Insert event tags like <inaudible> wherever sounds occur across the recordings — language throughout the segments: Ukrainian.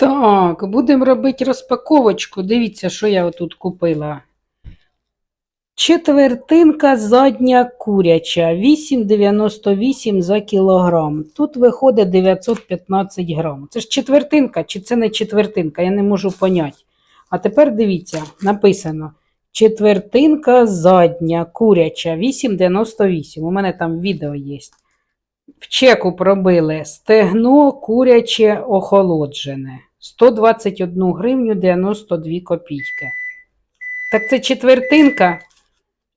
Так, будемо робити розпаковочку. Дивіться, що я отут купила. Четвертинка задня куряча, 8,98 за кілограм. Тут виходить 915 грам. Це ж четвертинка чи це не четвертинка, я не можу поняти. А тепер дивіться, написано: четвертинка задня куряча, 8,98. У мене там відео є. В чеку пробили стегно куряче охолоджене. 121 гривню 92 копійки. Так це четвертинка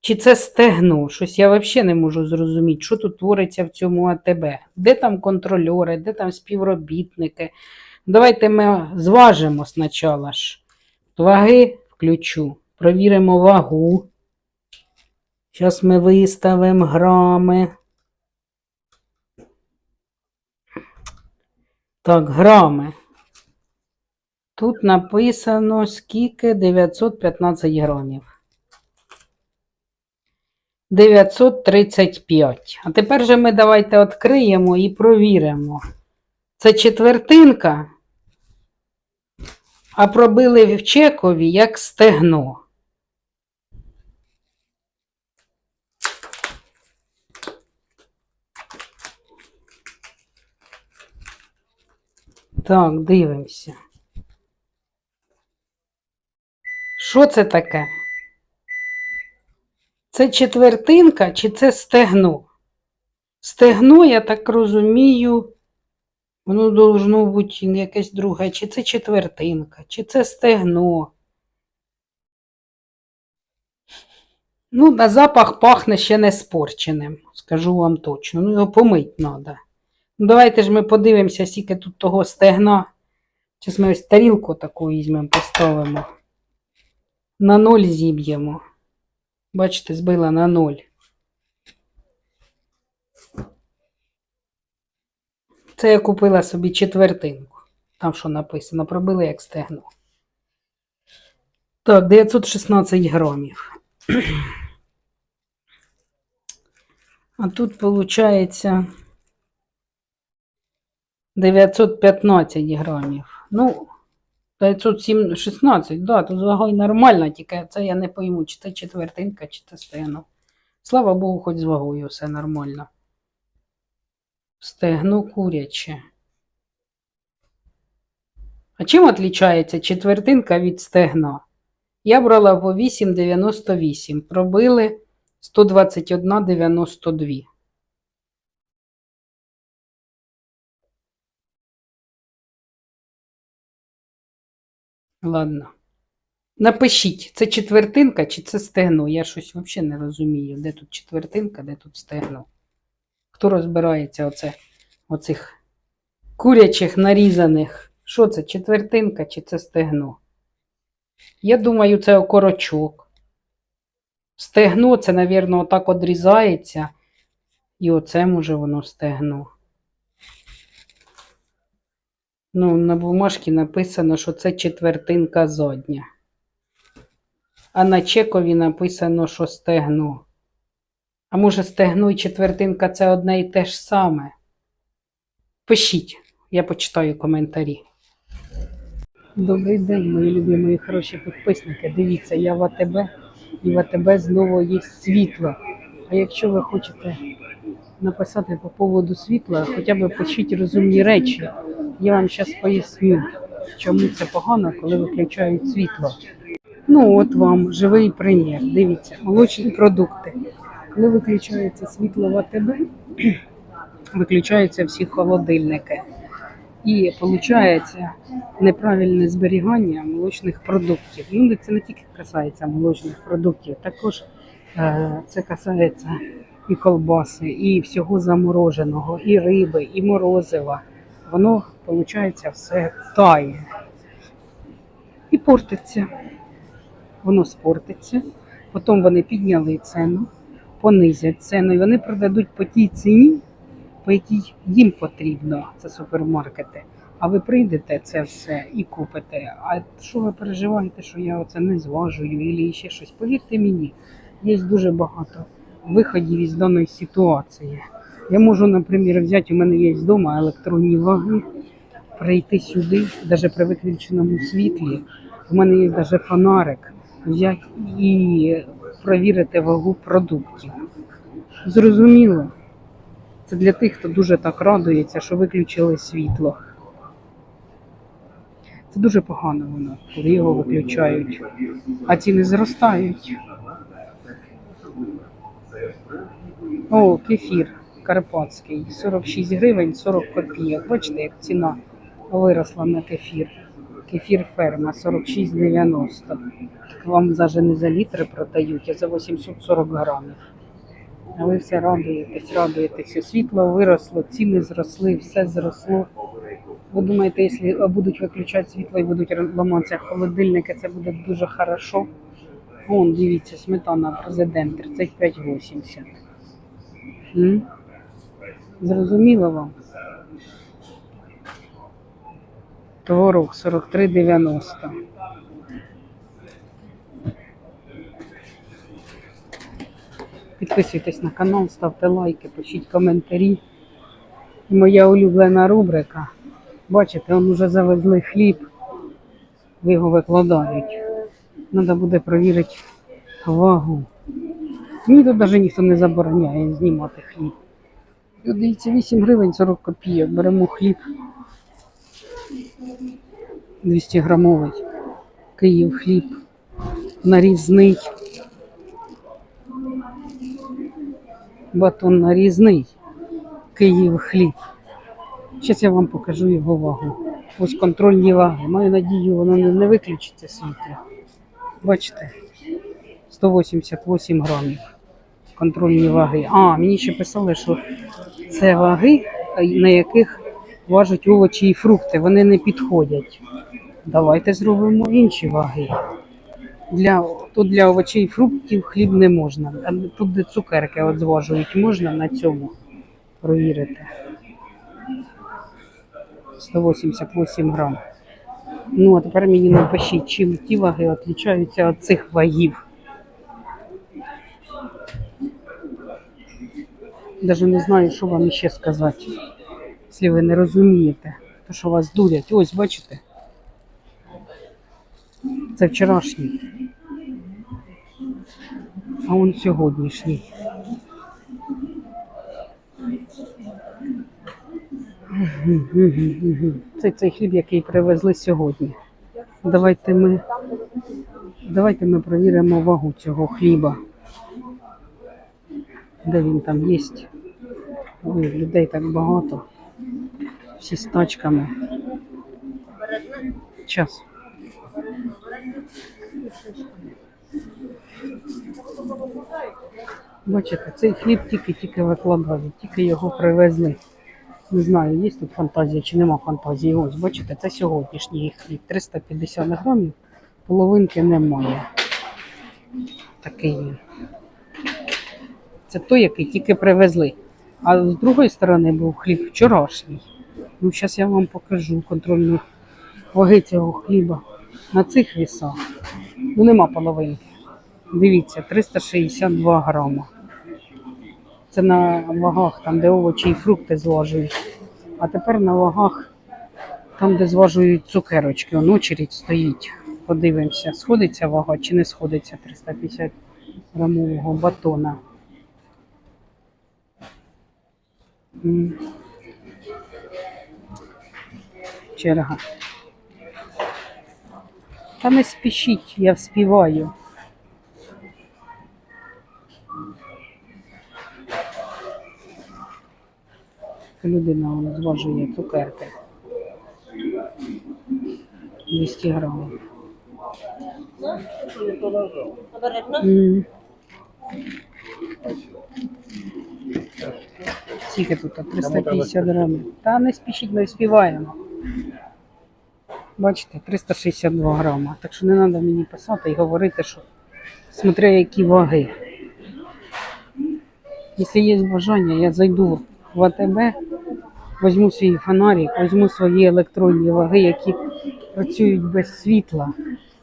чи це стегно? Щось я взагалі не можу зрозуміти, що тут твориться в цьому АТБ. Де там контрольори, де там співробітники. Давайте ми зважимо спочатку ж. Ваги включу. Провіримо вагу. Зараз ми виставимо грами. Так, грами. Тут написано скільки 915 грамів. 935. А тепер же ми давайте відкриємо і провіримо. Це четвертинка, а пробили в чекові як стегно. Так, дивимося. Що це таке? Це четвертинка чи це стегно? Стегно, я так розумію, воно должно бути якесь друге, чи це четвертинка, чи це стегно. Ну, на запах пахне ще не спорченим, скажу вам точно. Ну, його помить треба. Ну, давайте ж ми подивимося, скільки тут того стегна. Зараз ми ось тарілку таку візьмемо, поставимо. На ноль зіб'ємо. Бачите, збила на ноль. Це я купила собі четвертинку. Там що написано, пробили як стегно. Так, 916 грамів. <clears throat> А тут виходить 915 грамів. Ну, 916, да, тут вагою нормально, тільки це я не пойму, чи це четвертинка, чи це стегно. Слава Богу, хоч з вагою все нормально. Стегно куряче. А чим відрізняється четвертинка від стегна? Я брала по 8,98, пробили 121,92. Ладно. Напишіть, це четвертинка чи це стегно? Я щось взагалі не розумію, де тут четвертинка, де тут стегно. Хто розбирається оце, оцих курячих нарізаних? Що це, четвертинка чи це стегно? Я думаю, це окорочок. Стегно, це, мабуть, отак одрізається. І оце може воно стегно. Ну, на бумажці написано, що це четвертинка задня. А на чекові написано, що стегно. А може, стегно і четвертинка це одне і те ж саме? Пишіть, я почитаю коментарі. Добрий день, мої любі, мої хороші підписники. Дивіться, я в АТБ і в АТБ знову є світло. А якщо ви хочете написати по поводу світла, хоча б пишіть розумні речі. Я вам зараз поясню, чому це погано, коли виключають світло. Ну, от вам живий примір. Дивіться, молочні продукти. Коли виключається світло в АТБ, <clears throat> виключаються всі холодильники. І виходить неправильне зберігання молочних продуктів. Ну, це не тільки касається молочних продуктів, також е, це касається і колбаси, і всього замороженого, і риби, і морозива. Воно, виходить, все тає і портиться. Воно спортиться. Потім вони підняли ціну, понизять ціну, і вони продадуть по тій ціні, по якій їм потрібно, це супермаркети. А ви прийдете це все і купите. А що ви переживаєте, що я оце не зважую, або ще щось? Повірте мені, є дуже багато виходів із даної ситуації. Я можу, наприклад, взяти, у мене є вдома електронні ваги, прийти сюди, навіть при виключеному світлі. У мене є навіть фонарик, взяти і провірити вагу продуктів. Зрозуміло. Це для тих, хто дуже так радується, що виключили світло. Це дуже погано воно, коли його виключають, а ціни зростають. О, кефір карпатський, 46 гривень 40 копійок. Бачите, як ціна виросла на кефір. Кефір ферма 46,90. Так вам навіть не за літри продають, а за 840 грамів. А ви все радуєтесь, радуєтеся. Світло виросло, ціни зросли, все зросло. Ви думаєте, якщо будуть виключати світло і будуть ламатися холодильники, це буде дуже хорошо. Вон, дивіться, сметана президент 35,80. Зрозуміло вам? Творог 43,90. Підписуйтесь на канал, ставте лайки, пишіть коментарі. І моя улюблена рубрика. Бачите, он уже завезли хліб, його викладають. Треба буде перевірити вагу. Мені тут навіть ніхто не забороняє знімати хліб. Дивіться, 8 гривень 40 копійок. Беремо хліб 200 грамовий. Київ хліб нарізний. Батон нарізний. Київ хліб. Зараз я вам покажу його вагу. Ось контрольні ваги. Маю надію, воно не виключиться світло. Бачите? 188 грамів. Контрольні ваги. А, мені ще писали, що це ваги, на яких важать овочі і фрукти. Вони не підходять. Давайте зробимо інші ваги. Для, тут для овочей і фруктів хліб не можна. А тут де цукерки от зважують, можна на цьому провірити. 188 грам. Ну, а тепер мені напишіть, чим ті ваги відрізняються від цих вагів. Даже не знаю, що вам ще сказати, якщо ви не розумієте, то що вас дурять. Ось, бачите? Це вчорашній. А он сьогоднішній. Це цей хліб, який привезли сьогодні. Давайте ми, давайте ми провіримо вагу цього хліба. Де він там є? Ой, людей так багато. Всі з тачками. Час. Бачите, цей хліб тільки-тільки викладали, тільки його привезли. Не знаю, є тут фантазія чи нема фантазії. Ось, бачите, це сьогоднішній хліб. 350 грамів, половинки немає. Такий. Це той, який тільки привезли. А з другої сторони був хліб вчорашній. Ну, зараз я вам покажу контрольну ваги цього хліба. На цих вісах. Ну, нема половинки. Дивіться, 362 грама. Це на вагах, там, де овочі і фрукти зважують. А тепер на вагах, там, де зважують цукерочки, он очередь стоїть. Подивимося, сходиться вага чи не сходиться 350 грамового батона. М. Черга. Та не спішіть, я вспіваю. Людина вона зважує цукерки. 200 грамів. Обережно. Скільки тут? 350 грамів. Та не спішіть, ми співаємо. Бачите, 362 грама. Так що не треба мені писати і говорити, що смотря які ваги. Якщо є бажання, я зайду в АТБ, візьму свій фонарик, візьму свої електронні ваги, які працюють без світла,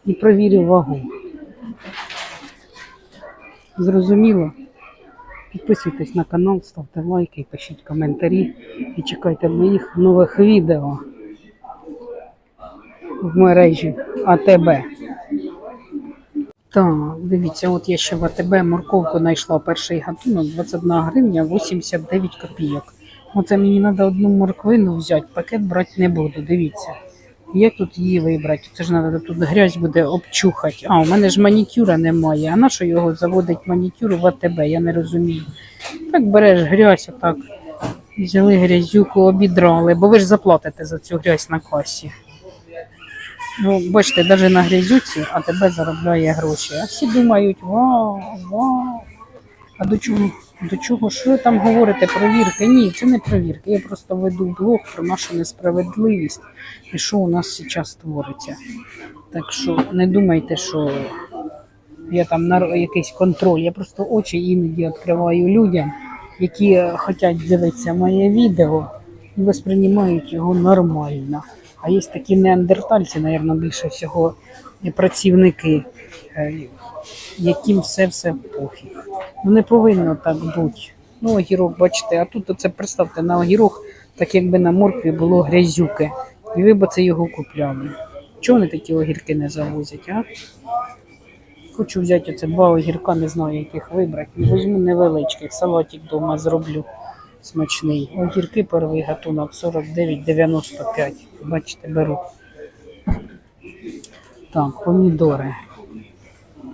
і провірю вагу. Зрозуміло? Підписуйтесь на канал, ставте лайки, пишіть коментарі і чекайте моїх нових відео. в мережі АТБ. Так, дивіться, от я ще в АТБ морковку знайшла перший гатунок 21 гривня 89 копійок. Оце мені треба одну морквину взяти, пакет брати не буду. Дивіться. Як тут її вибрати? Це ж треба тут грязь буде обчухати. А, у мене ж манікюра немає. А на що його заводить манікюр в АТБ? Я не розумію. Так береш грязь, отак. Взяли грязюку, обідрали, бо ви ж заплатите за цю грязь на касі. Ну, бачите, навіть на грязюці АТБ заробляє гроші. А всі думають, вау, вау. А до чого, до чого? Що ви там говорите? Провірки? Ні, це не провірки. Я просто веду блог про нашу несправедливість і що у нас зараз твориться. Так що не думайте, що я там на якийсь контроль. Я просто очі іноді відкриваю людям, які хочуть дивитися моє відео і восприймають його нормально. А є такі неандертальці, мабуть, більше всього працівники, е, яким все все пофіг. Ну не повинно так бути. Ну, огірок, бачите, а тут оце представте на огірок, так якби на моркві було грязюки. І ви б це його купляли. Чого вони такі огірки не завозять, а? Хочу взяти оце два огірка, не знаю, яких вибрати. Візьму невеличких, салатик вдома зроблю смачний. Огірки первий гатунок 49,95. Бачите, беру. Так, помідори.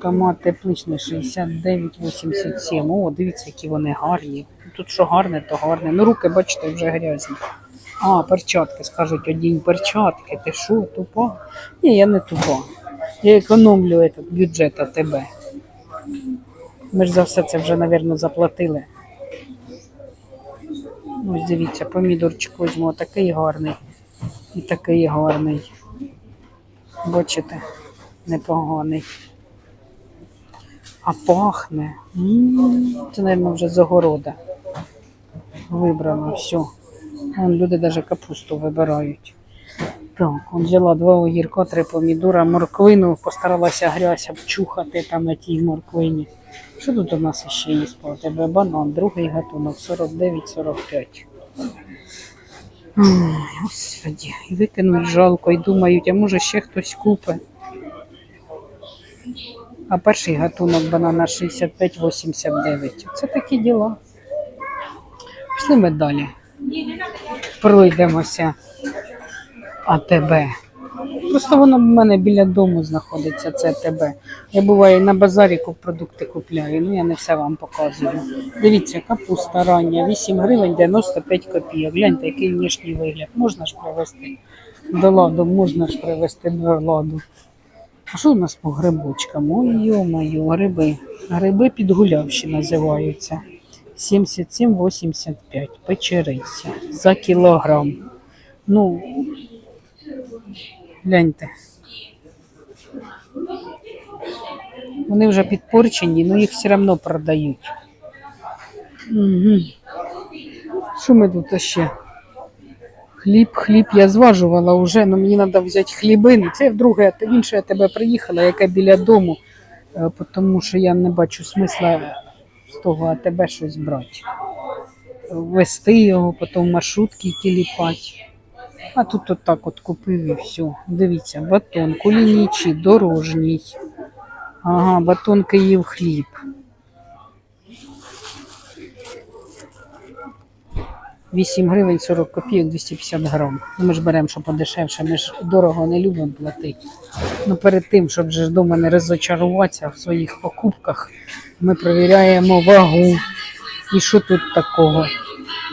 Томат тепличний 69,87. О, дивіться, які вони гарні. Тут що гарне, то гарне. Ну, руки, бачите, вже грязні. А, перчатки, скажуть, одінь перчатки. Ти що, тупа? Ні, я не тупа. Я економлю этот бюджет АТБ. Ми ж за все це вже, мабуть, заплатили. Ось дивіться, помідорчик візьму такий гарний і такий гарний. Бачите, непоганий. А пахне. Це, мабуть, вже з огорода. Вибрано все. Вон люди навіть капусту вибирають. Так, он взяла два огірка, три помідора, морквину, постаралася грязь обчухати там на тій морквині. Що тут у нас ще є по тебе? Банан, другий гатунок, 49-45. Ой, Господи, і викинуть жалко, і думають, а може ще хтось купить. А перший гатунок банана 65-89. Це такі діла. Пішли ми далі. Пройдемося. АТБ. Просто воно в мене біля дому знаходиться, це АТБ. Я буваю на базарі продукти купляю, ну я не все вам показую. Дивіться, капуста рання, 8 гривень 95 копійок. Гляньте, який внішній вигляд. Можна ж привезти до ладу, можна ж привезти до ладу. А що у нас по грибочкам? Ой, йо-моє, гриби. Гриби підгулявші називаються. 77,85 печериця за кілограм. Ну, гляньте. Вони вже підпорчені, але їх все одно продають. Угу. Що ми тут ще? Хліб, хліб я зважувала вже, але мені треба взяти хлібини. Це вдруге, інше я тебе приїхала, яка біля дому, е, тому що я не бачу смисла з того а тебе щось брати. Вести його, потім маршрутки тіліпати. А тут отак от купив і все. Дивіться, батон, кулінічий, дорожній. Ага, батон Київ хліб. Вісім гривень 40 копійок 250 грам. Ну, Ми ж беремо, що подешевше, ми ж дорого не любимо платити. Ну перед тим, щоб ж дома не розочаруватися в своїх покупках, ми перевіряємо вагу. І що тут такого?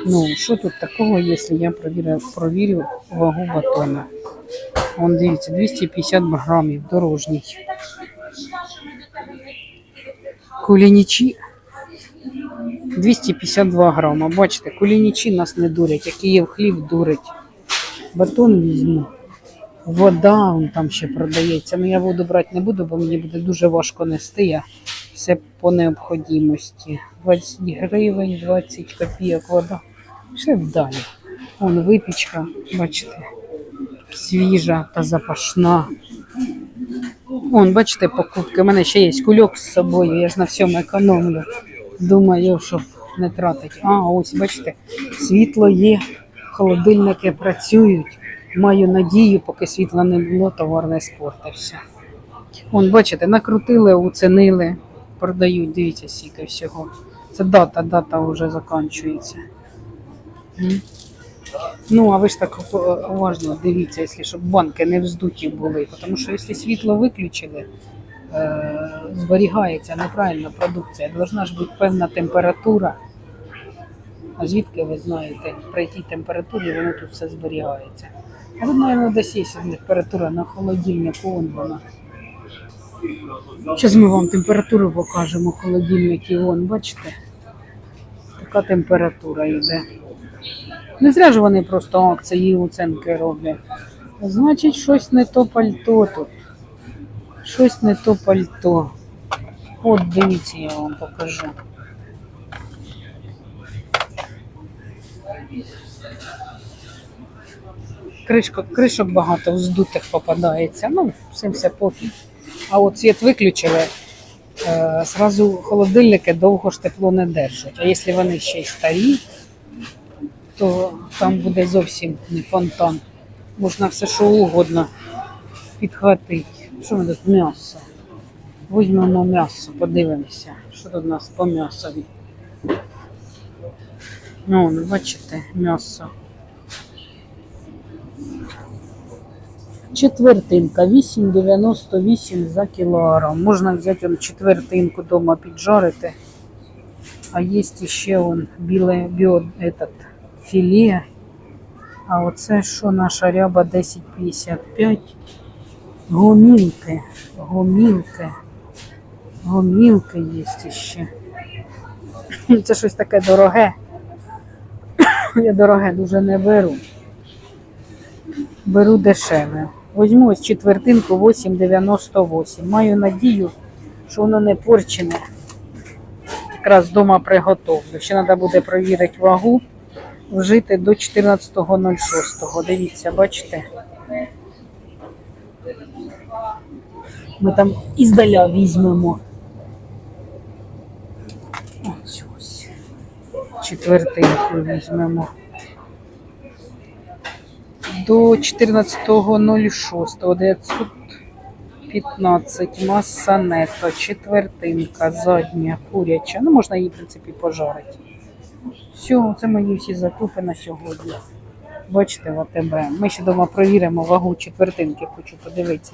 Ну, що тут такого, якщо я провірю, провірю вагу батона? Вон дивіться, 250 грамів, дорожній. Кулінічі 252 грама. Бачите, кулінічі нас не дурять, а Київ хліб дурить. Батон візьму. Вода вон там ще продається. Ну я воду брати не буду, бо мені буде дуже важко нести. Я все по необхідності. 20 гривень, 20 копійок вода. Пішли далі. Вон випічка, бачите, свіжа та запашна. Вон, бачите, покупки. У мене ще є кульок з собою, я ж на всьому економлю. Думаю, щоб не тратити. А, ось, бачите, світло є, холодильники працюють. Маю надію, поки світла не було, товар не спортився. Вон, бачите, накрутили, оцінили, продають, дивіться, скільки всього. Це дата, дата вже закінчується. Ну, а ви ж так уважно дивіться, якщо щоб банки не вздуті були. Тому що якщо світло виключили, зберігається неправильна продукція. Должна ж бути певна температура. А звідки ви знаєте, при тій температурі воно тут все зберігається. А тут, мабуть, десь є температура на холодильнику, вон вона. Зараз ми вам температуру покажемо в холодильнику, вон, бачите? Така температура йде. Не зря ж вони просто акції оцінки роблять. Значить, щось не то пальто тут. Щось не то пальто. От дивіться, я вам покажу. Кришка, кришок багато вздутих попадається. Ну, всім все пофіг. А от світ виключили, е, зразу холодильники довго ж тепло не держать. А якщо вони ще й старі, то там буде зовсім не фонтан. Можна все що угодно підхватити. Що ми тут м'ясо? Візьмемо м'ясо, подивимося, що тут у нас по м'ясові. Ну, бачите, м'ясо. Четвертинка 8,98 за кілограм. Можна взяти он четвертинку дома піджарити. А є ще он біле біо, этот, філе. А оце що наша ряба 10,55. Гомілки, гомілки, гомілки є ще. Це щось таке дороге. Я дороге дуже не беру. Беру дешеве. Возьму ось четвертинку 8,98. Маю надію, що воно не порчене. Якраз вдома приготовлю. Ще треба буде провірити вагу, вжити до 14.06. Дивіться, бачите? Там іздаля візьмемо. Ось ось. Четвертинку візьмемо. До 14.06 915 маса нето, четвертинка, задня, куряча. Ну, можна її, в принципі, пожарити. Все, це мої всі закупи на сьогодні. Бачите, в АТБ. Ми ще вдома провіримо вагу четвертинки, хочу подивитися.